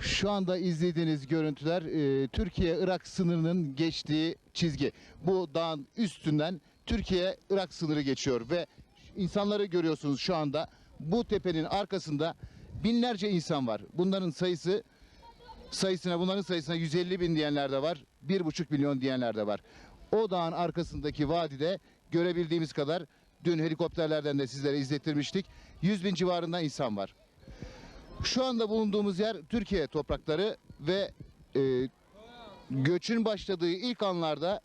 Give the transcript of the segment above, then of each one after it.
Şu anda izlediğiniz görüntüler e, Türkiye-Irak sınırının geçtiği çizgi. Bu dağın üstünden Türkiye-Irak sınırı geçiyor ve insanları görüyorsunuz şu anda. Bu tepenin arkasında binlerce insan var. Bunların sayısı sayısına bunların sayısına 150 bin diyenler de var. 1,5 milyon diyenler de var. O dağın arkasındaki vadide görebildiğimiz kadar dün helikopterlerden de sizlere izlettirmiştik. 100 bin civarında insan var. Şu anda bulunduğumuz yer Türkiye toprakları ve e, göçün başladığı ilk anlarda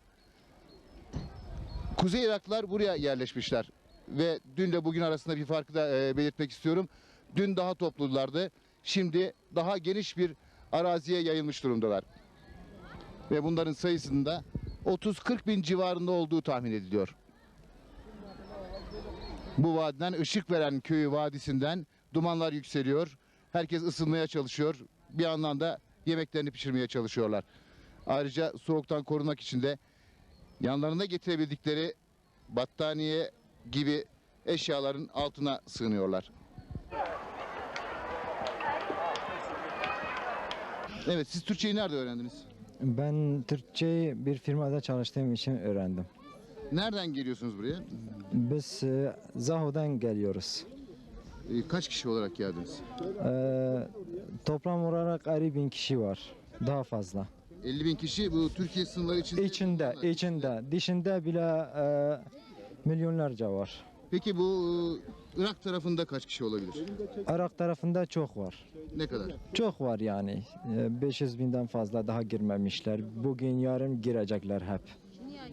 Kuzey Iraklılar buraya yerleşmişler. Ve dün de bugün arasında bir farkı da e, belirtmek istiyorum. Dün daha toplulardı. Şimdi daha geniş bir araziye yayılmış durumdalar. Ve bunların sayısında 30-40 bin civarında olduğu tahmin ediliyor. Bu vadiden ışık veren köyü vadisinden dumanlar yükseliyor. Herkes ısınmaya çalışıyor. Bir yandan da yemeklerini pişirmeye çalışıyorlar. Ayrıca soğuktan korunmak için de yanlarında getirebildikleri battaniye gibi eşyaların altına sığınıyorlar. Evet siz Türkçeyi nerede öğrendiniz? Ben Türkçeyi bir firmada çalıştığım için öğrendim. Nereden geliyorsunuz buraya? Biz e, Zaho'dan geliyoruz. Ee, Kaç kişi olarak geldiniz? E, toplam olarak 50 bin kişi var. Daha fazla. 50 bin kişi bu Türkiye sınırları içinde. İçinde, içinde, dışında bile e, milyonlarca var. Peki bu e, Irak tarafında kaç kişi olabilir? Irak tarafında çok var. Ne kadar? Çok var yani. E, 500 binden fazla daha girmemişler. Bugün yarın girecekler hep.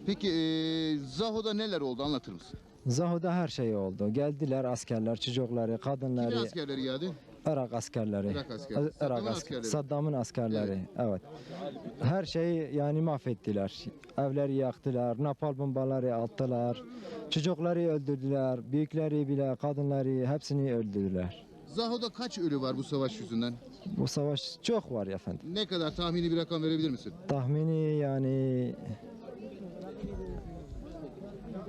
Peki e, Zaho'da neler oldu anlatır mısın? Zaho'da her şey oldu. Geldiler askerler, çocukları, Kimin kadınları, askerleri geldi? Irak askerleri. Irak askerleri. Irak Saddam'ın asker- askerleri. Saddam'ın askerleri. Evet. Her şeyi yani mahvettiler. Evleri yaktılar, napal bombaları attılar. Çocukları öldürdüler, büyükleri bile, kadınları hepsini öldürdüler. Zaho'da kaç ölü var bu savaş yüzünden? Bu savaş çok var efendim. Ne kadar tahmini bir rakam verebilir misin? Tahmini yani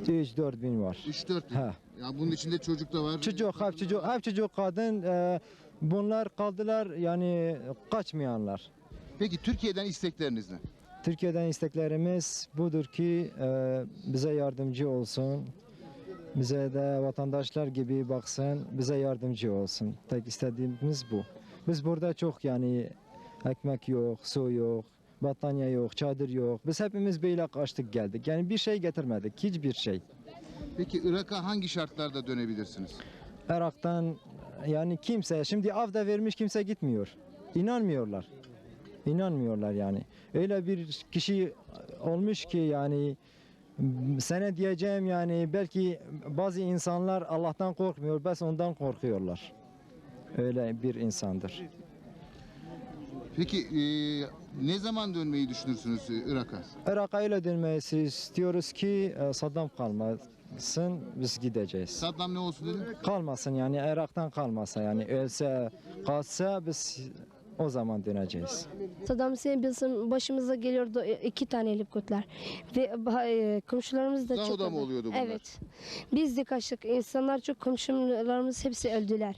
3-4 bin var. 3-4 bin. Ha. Ya bunun içinde çocuk da var. Çocuk, hep çocuk, hep çocuk kadın. e, bunlar kaldılar yani kaçmayanlar. Peki Türkiye'den istekleriniz ne? Türkiye'den isteklerimiz budur ki e, bize yardımcı olsun. Bize de vatandaşlar gibi baksın, bize yardımcı olsun. Tek istediğimiz bu. Biz burada çok yani ekmek yok, su yok, battaniye yok, çadır yok. Biz hepimiz böyle kaçtık geldik. Yani bir şey getirmedik, hiçbir şey. Peki Irak'a hangi şartlarda dönebilirsiniz? Irak'tan yani kimse, şimdi avda vermiş kimse gitmiyor. İnanmıyorlar. İnanmıyorlar yani. Öyle bir kişi olmuş ki yani sana diyeceğim yani belki bazı insanlar Allah'tan korkmuyor, bes ondan korkuyorlar. Öyle bir insandır. Peki e, ne zaman dönmeyi düşünürsünüz Irak'a? Irak'a öyle dönmesi istiyoruz ki e, Saddam kalmasın, biz gideceğiz. Saddam ne olsun dedin? Kalmasın yani Irak'tan kalmasa yani ölse, kalsa biz o zaman döneceğiz. Saddam Hüseyin bizim başımıza geliyordu e, iki tane helikopter. Ve e, komşularımız da çok... Zaho'da mı öldü. oluyordu bunlar? Evet. Biz de kaçtık. İnsanlar çok komşularımız hepsi öldüler.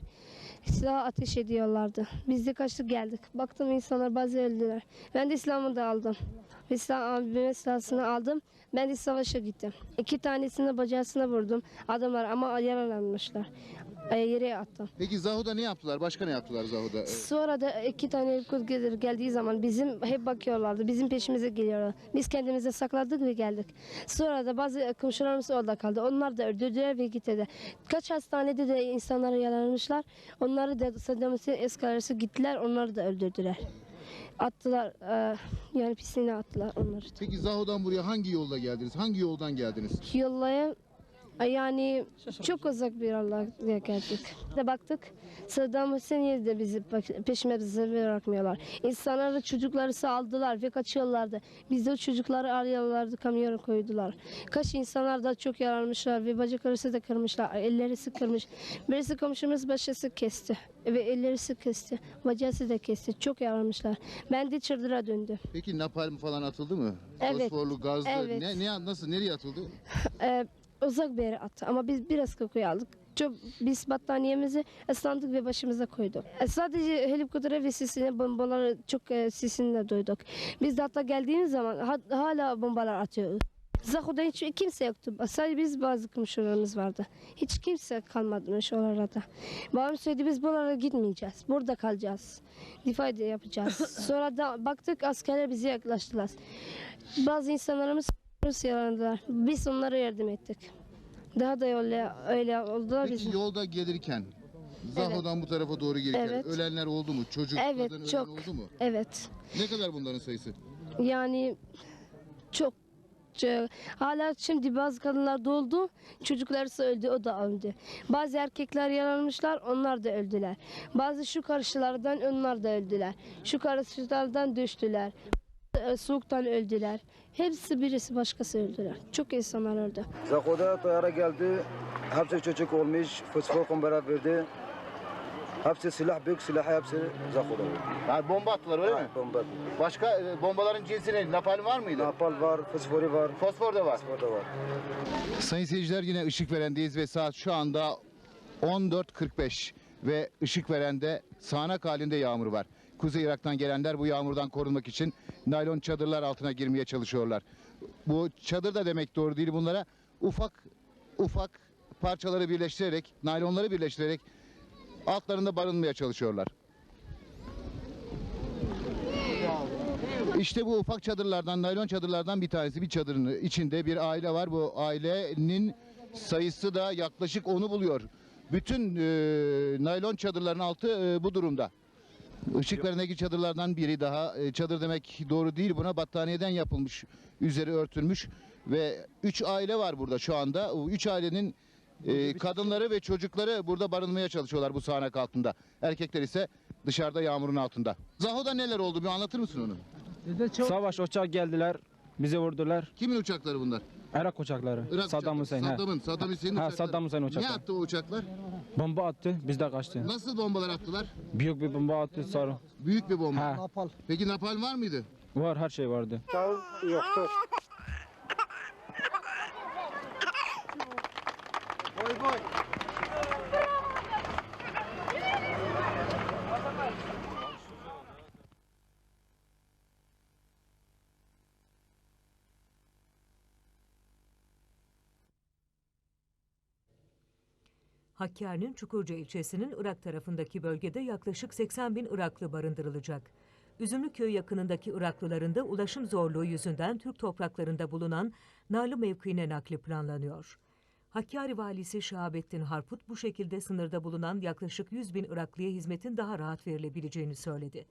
Silah ateş ediyorlardı. Biz de kaçtık geldik. Baktım insanlar bazı öldüler. Ben de silahımı da aldım. Ve silah, abime silahını aldım. Ben de savaşa gittim. İki tanesini bacağısına vurdum. Adamlar ama yaralanmışlar. E, yere attım. Peki Zaho'da ne yaptılar? Başka ne yaptılar Zaho'da? E, Sonra da iki tane helikopter gelir- geldiği zaman bizim hep bakıyorlardı. Bizim peşimize geliyorlar. Biz kendimize sakladık ve geldik. Sonra da bazı komşularımız orada kaldı. Onlar da öldürdüler ve gittiler. Kaç hastanede de insanlar yaralanmışlar. Onları da Saddam Hüseyin eskarası gittiler. Onları da öldürdüler. Attılar. e, yani pisliğine attılar onları. da. Peki Zaho'dan buraya hangi yolla geldiniz? Hangi yoldan geldiniz? Yollaya yani çok uzak bir Allah'a geldik. De baktık Saddam Hüseyin de bizi peşimize bırakmıyorlar. İnsanları çocukları saldılar ve kaçıyorlardı. Biz de o çocukları arıyorlardı kamyona koydular. Kaç insanlar da çok yaralanmışlar ve bacakları da kırmışlar. Elleri kırmış. Birisi komşumuz başısı kesti ve elleri kesti. Bacağı da kesti. Çok yaralanmışlar. Ben de çırdıra döndüm. Peki napalm falan atıldı mı? Evet. Fosforlu gazlı. Evet. Ne, ne nasıl nereye atıldı? Uzak bir yere attı ama biz biraz kokuyu aldık. Çok, biz battaniyemizi ıslandık ve başımıza koyduk. E, sadece helikoptere ve sesine bombaları çok e, sesini duyduk. Biz de hatta geldiğimiz zaman ha- hala bombalar atıyor. Zaho'da hiç kimse yoktu. Sadece biz bazı komşularımız vardı. Hiç kimse kalmamış oralarda. Babam söyledi biz buralara gitmeyeceğiz. Burada kalacağız. Difa yapacağız. Sonra da baktık askerler bize yaklaştılar. Bazı insanlarımız yaralandılar. Biz onlara yardım ettik. Daha da öyle, öyle oldular Peki biz. yolda gelirken Zaho'dan bu tarafa doğru gelirken Evet. ölenler oldu mu? Çocuk, Evet, kadın çok. ölen oldu mu? Evet. Ne kadar bunların sayısı? Yani çok çok- hala şimdi bazı kadınlar doldu. Çocuklar ise öldü o da öldü. Bazı erkekler yaralanmışlar onlar da öldüler. Bazı şu karşılardan onlar da öldüler. Şu karşılardan düştüler. E, Soğuktan öldüler. Hepsi birisi başkası öldüler. Çok insanlar öldü. Zakoda tayara geldi. Hepsi çocuk olmuş. Fosfor kumbara verdi. Hepsi silah büyük silah hepsi Zakoda. Ha, bomba attılar öyle mi? Bomba. Başka e, bombaların cinsi ne? Napalm var mıydı? Napal var, fosfori var. Fosfor da var. Fosfor da var. Sayın seyirciler yine ışık verendeyiz ve saat şu anda 14.45 ve ışık verende sağanak halinde yağmur var. Kuzey Irak'tan gelenler bu yağmurdan korunmak için naylon çadırlar altına girmeye çalışıyorlar. Bu çadır da demek doğru değil bunlara ufak ufak parçaları birleştirerek, naylonları birleştirerek altlarında barınmaya çalışıyorlar. İşte bu ufak çadırlardan, naylon çadırlardan bir tanesi bir çadırın içinde bir aile var. Bu ailenin sayısı da yaklaşık onu buluyor. Bütün e, naylon çadırların altı e, bu durumda. Işık verendeki çadırlardan biri daha. E, çadır demek doğru değil buna battaniyeden yapılmış, üzeri örtülmüş ve üç aile var burada şu anda. O üç ailenin e, kadınları ve çocukları burada barınmaya çalışıyorlar bu sağanak altında. Erkekler ise dışarıda yağmurun altında. Zaho'da neler oldu bir anlatır mısın onu? Savaş uçak geldiler. Bizi vurdular. Kimin uçakları bunlar? Irak uçakları. Irak Saddam. Hüseyin. he. Saddam'ın, Saddam Hüseyin'in Ha, uçakları. Saddam Hüseyin Ne uçakları. attı o uçaklar? Bomba attı. Biz de kaçtı. Nasıl bombalar attılar? Büyük bir bomba attı sonra. Büyük bir bomba. Ha, Peki napalm var mıydı? var her şey vardı. Yoktur. Hakkari'nin Çukurca ilçesinin Irak tarafındaki bölgede yaklaşık 80 bin Iraklı barındırılacak. Üzümlüköy yakınındaki Iraklıların da ulaşım zorluğu yüzünden Türk topraklarında bulunan Narlı mevkiine nakli planlanıyor. Hakkari valisi Şahabettin Harput bu şekilde sınırda bulunan yaklaşık 100 bin Iraklıya hizmetin daha rahat verilebileceğini söyledi.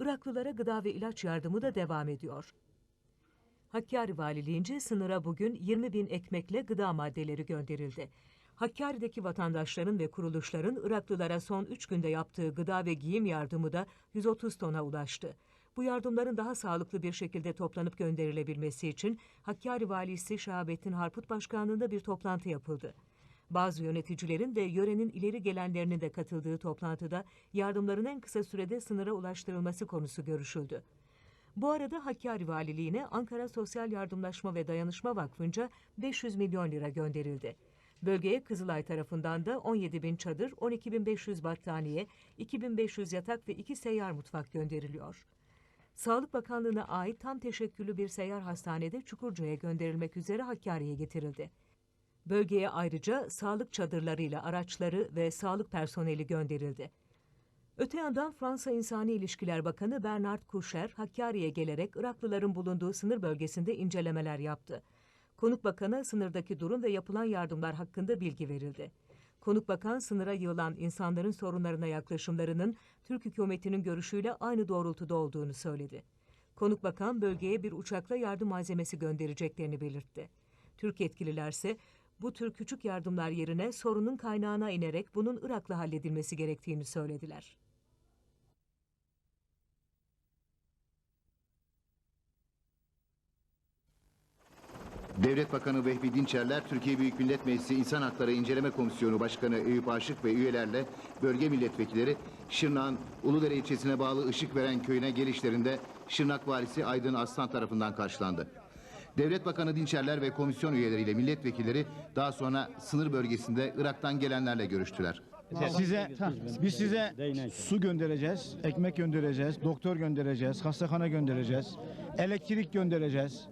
Iraklılara gıda ve ilaç yardımı da devam ediyor. Hakkari Valiliğince sınıra bugün 20 bin ekmekle gıda maddeleri gönderildi. Hakkari'deki vatandaşların ve kuruluşların Iraklılara son 3 günde yaptığı gıda ve giyim yardımı da 130 tona ulaştı. Bu yardımların daha sağlıklı bir şekilde toplanıp gönderilebilmesi için Hakkari Valisi Şahabettin Harput Başkanlığı'nda bir toplantı yapıldı. Bazı yöneticilerin ve yörenin ileri gelenlerinin de katıldığı toplantıda yardımların en kısa sürede sınıra ulaştırılması konusu görüşüldü. Bu arada Hakkari Valiliğine Ankara Sosyal Yardımlaşma ve Dayanışma Vakfı'nca 500 milyon lira gönderildi. Bölgeye Kızılay tarafından da 17 bin çadır, 12.500 battaniye, 2.500 yatak ve 2 seyyar mutfak gönderiliyor. Sağlık Bakanlığı'na ait tam teşekküllü bir seyyar hastanede Çukurca'ya gönderilmek üzere Hakkari'ye getirildi. Bölgeye ayrıca sağlık çadırlarıyla araçları ve sağlık personeli gönderildi. Öte yandan Fransa İnsani İlişkiler Bakanı Bernard Kouchner, Hakkari'ye gelerek Iraklıların bulunduğu sınır bölgesinde incelemeler yaptı. Konuk Bakan'a sınırdaki durum ve yapılan yardımlar hakkında bilgi verildi. Konuk Bakan sınıra yığılan insanların sorunlarına yaklaşımlarının Türk hükümetinin görüşüyle aynı doğrultuda olduğunu söyledi. Konuk Bakan bölgeye bir uçakla yardım malzemesi göndereceklerini belirtti. Türk yetkililerse bu tür küçük yardımlar yerine sorunun kaynağına inerek bunun Irak'la halledilmesi gerektiğini söylediler. Devlet Bakanı Vehbi Dinçerler, Türkiye Büyük Millet Meclisi İnsan Hakları İnceleme Komisyonu Başkanı Eyüp Aşık ve üyelerle bölge milletvekilleri Şırnak'ın Uludere ilçesine bağlı Işık Veren köyüne gelişlerinde Şırnak Valisi Aydın Aslan tarafından karşılandı. Devlet Bakanı Dinçerler ve komisyon üyeleriyle milletvekilleri daha sonra sınır bölgesinde Irak'tan gelenlerle görüştüler. Size biz size su göndereceğiz, ekmek göndereceğiz, doktor göndereceğiz, hastahane göndereceğiz, elektrik göndereceğiz.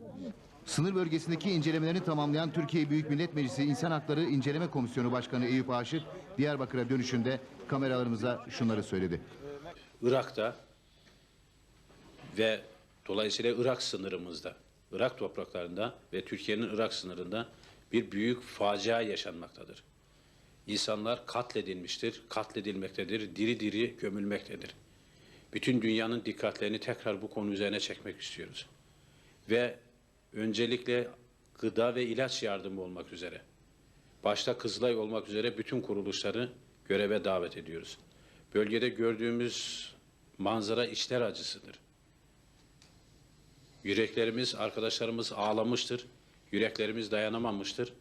Sınır bölgesindeki incelemelerini tamamlayan Türkiye Büyük Millet Meclisi İnsan Hakları İnceleme Komisyonu Başkanı Eyüp Aşık, Diyarbakır'a dönüşünde kameralarımıza şunları söyledi. Irak'ta ve dolayısıyla Irak sınırımızda, Irak topraklarında ve Türkiye'nin Irak sınırında bir büyük facia yaşanmaktadır. İnsanlar katledilmiştir, katledilmektedir, diri diri gömülmektedir. Bütün dünyanın dikkatlerini tekrar bu konu üzerine çekmek istiyoruz. Ve öncelikle gıda ve ilaç yardımı olmak üzere, başta Kızılay olmak üzere bütün kuruluşları göreve davet ediyoruz. Bölgede gördüğümüz manzara içler acısıdır. Yüreklerimiz, arkadaşlarımız ağlamıştır. Yüreklerimiz dayanamamıştır.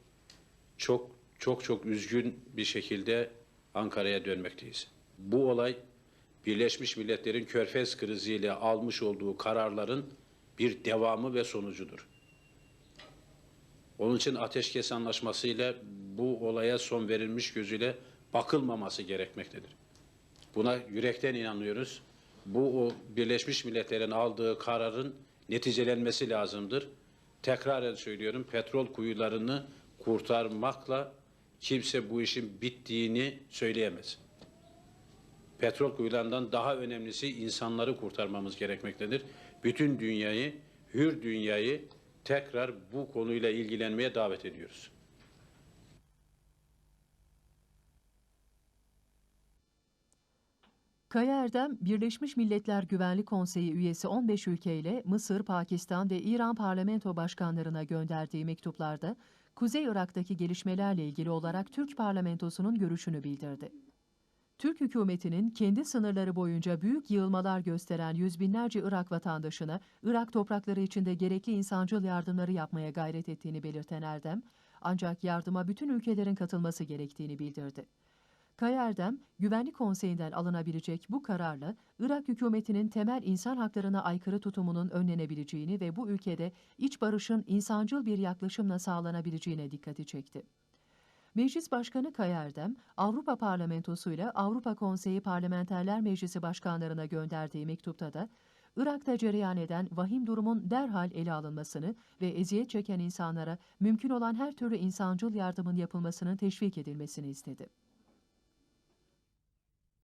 Çok çok çok üzgün bir şekilde Ankara'ya dönmekteyiz. Bu olay Birleşmiş Milletler'in Körfez kriziyle almış olduğu kararların bir devamı ve sonucudur. Onun için ateşkes anlaşmasıyla bu olaya son verilmiş gözüyle bakılmaması gerekmektedir. Buna yürekten inanıyoruz. Bu o Birleşmiş Milletler'in aldığı kararın neticelenmesi lazımdır. Tekraren söylüyorum petrol kuyularını kurtarmakla kimse bu işin bittiğini söyleyemez. Petrol kuyularından daha önemlisi insanları kurtarmamız gerekmektedir. Bütün dünyayı, hür dünyayı tekrar bu konuyla ilgilenmeye davet ediyoruz. Kaya Erdem, Birleşmiş Milletler Güvenlik Konseyi üyesi 15 ülkeyle Mısır, Pakistan ve İran parlamento başkanlarına gönderdiği mektuplarda Kuzey Irak'taki gelişmelerle ilgili olarak Türk parlamentosunun görüşünü bildirdi. Türk hükümetinin kendi sınırları boyunca büyük yığılmalar gösteren yüz binlerce Irak vatandaşına Irak toprakları içinde gerekli insancıl yardımları yapmaya gayret ettiğini belirten Erdem, ancak yardıma bütün ülkelerin katılması gerektiğini bildirdi. Kaya Erdem, Güvenlik Konseyi'nden alınabilecek bu kararla Irak hükümetinin temel insan haklarına aykırı tutumunun önlenebileceğini ve bu ülkede iç barışın insancıl bir yaklaşımla sağlanabileceğine dikkati çekti. Meclis Başkanı Kaya Erdem, Avrupa Parlamentosu ile Avrupa Konseyi Parlamenterler Meclisi başkanlarına gönderdiği mektupta da Irak'ta cereyan eden vahim durumun derhal ele alınmasını ve eziyet çeken insanlara mümkün olan her türlü insancıl yardımın yapılmasının teşvik edilmesini istedi.